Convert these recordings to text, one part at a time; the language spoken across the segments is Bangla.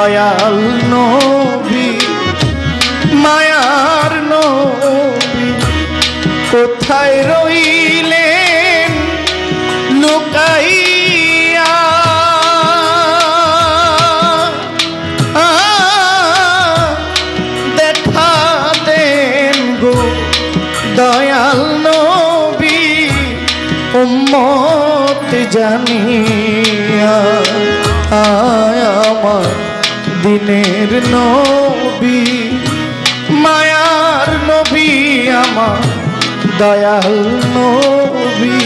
দয়াল নবী মায়ার নবী কোথায় রইলেন উম্মত জানিয়া আয় আমার দিনের নবী মায়ার নবী আমার দয়াল নবী।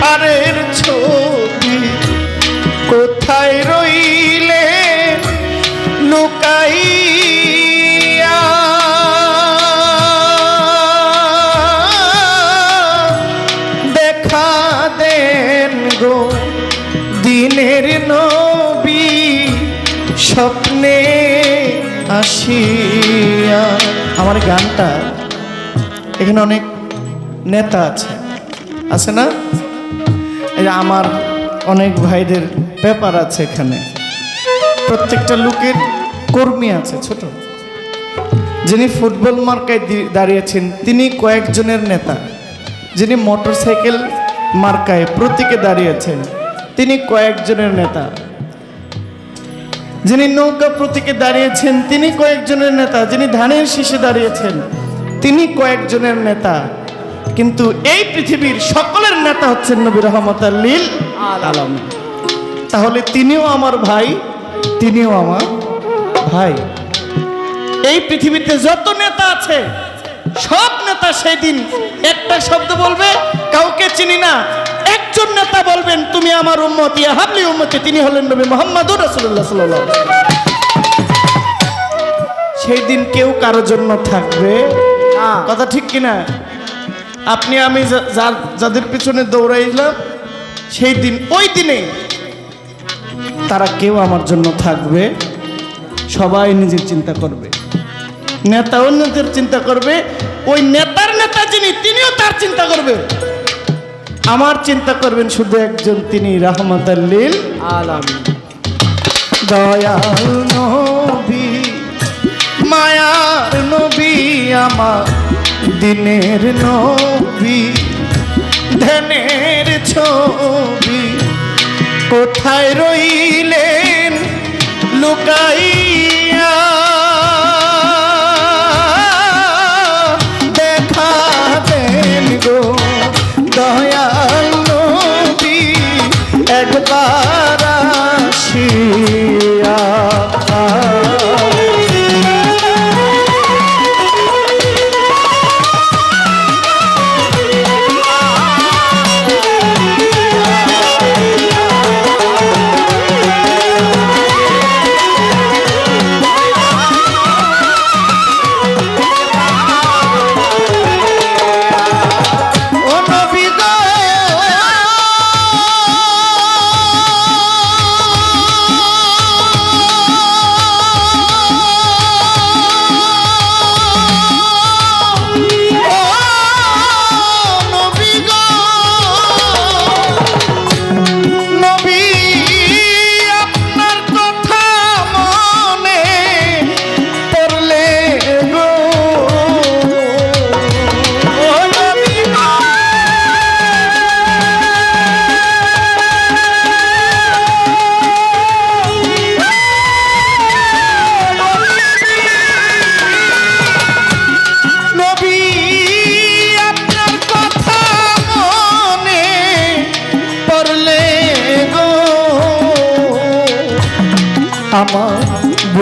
পারের ছবি কোথায় রইলে? লুকাইয়া আমার গানটা এখানে অনেক নেতা আছে। আছে না? এই আমার অনেক ভাইদের পেপার আছে এখানে। প্রত্যেকটা লোকের কর্মী আছে ছোট। যিনি ফুটবল মার্কায় দাঁড়িয়েছেন, তিনি কয়েকজনের নেতা। যিনি মোটরসাইকেল মার্কায় প্রতীকে দাঁড়িয়েছেন, তিনি কয়েকজনের নেতা। যিনি নৌকা প্রতীকে দাঁড়িয়েছেন, তিনি কয়েকজনের নেতা, যিনি ধানের শীষে দাঁড়িয়েছেন, তিনি কয়েকজনের নেতা। কিন্তু এই পৃথিবীর সকলের নেতা হচ্ছেন নবী রহমত আল্লিল আলম। তাহলে তিনিও আমার ভাই, তিনিও আমার ভাই। এই পৃথিবীতে যত নেতা আছে, সব নেতা সেই দিন একটা শব্দ বলবে, কাউকে চিনি না একজন নেতা বলবেন, তুমি আমার উম্মতি হাবলি উম্মতি। তিনি হলেন নবী মোহাম্মদুর রাসূলুল্লাহ সাল্লাল্লাহু সেই দিন কেউ কারও জন্য থাকবে। কথা ঠিক কিনা? আপনি, আমি যাদের পিছনে দৌড়াইলাম, সেই দিন, ওই দিনে তারা কেউ আমার জন্য থাকবে। সবাই নিজের চিন্তা করবে। নেতা অন্যদের চিন্তা করবে। ওই নেতার নেতা যিনি, তিনিও তার চিন্তা করবে। আমার চিন্তা করবেন শুধু একজন, তিনি রহমত আল্লিল আলামিন। দয়াল নবী, মায়ার নবী, আমার দিনের নবী, ধ্যানের ছবি। কোথায় রইলেন? লুকাইয়া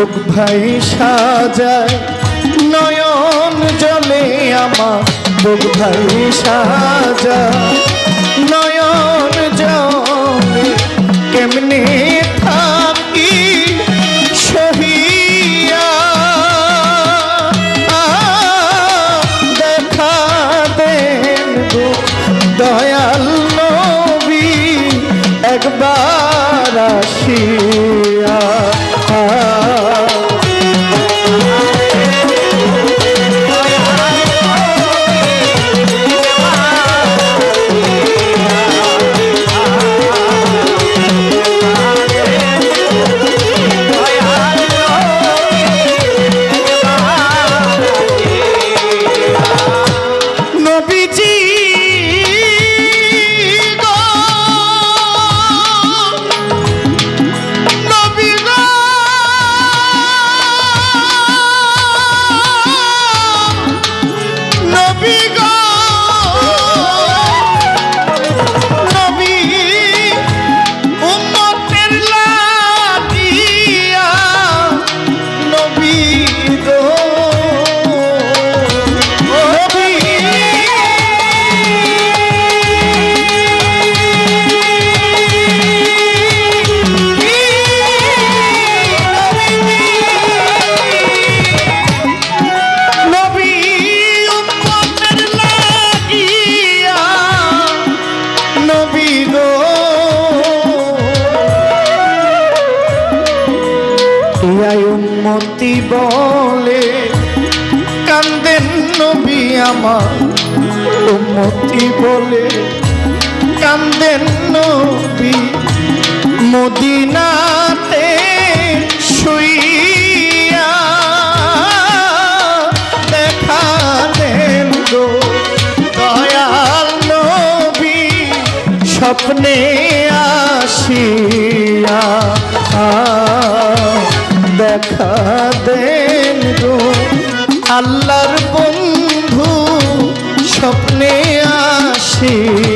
বুক ভাই সাজায়, নয়ন জলে আমার বুক ভাই সাজায়। নয়ন জলে কেমনে থাকি সহিয়া? দেখা দেন দয়াল নবী, একবার আসিয়া। মতি বলে, কান্দেন নবী আমার। মতি বলে, কান্দেন নবী, মদিনাতে শুইয়া দেখালেন দয়াল নবী, স্বপ্নে আসি দেন আল্লাহর বন্ধু স্বপ্নে আসিয়া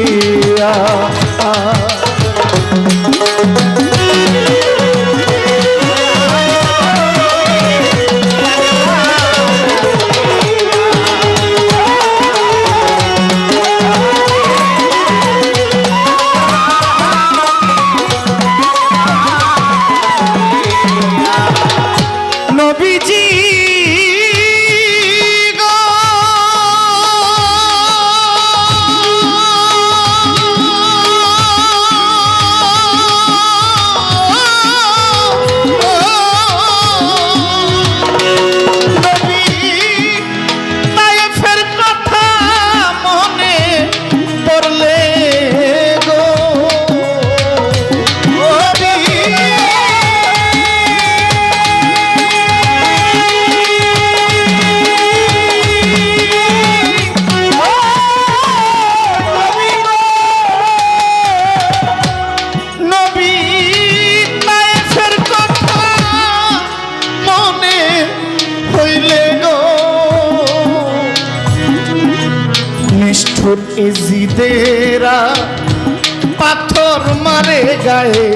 গায়ে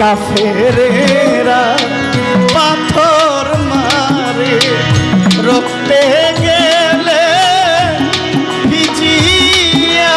কাফেরেরা পাথর মারে রক্তে গেলে ভিজিয়া।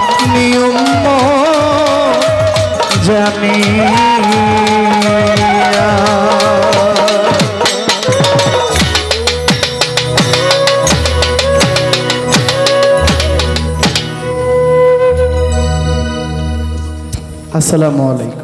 আপনি জানি আসসালামু আলাইকুম।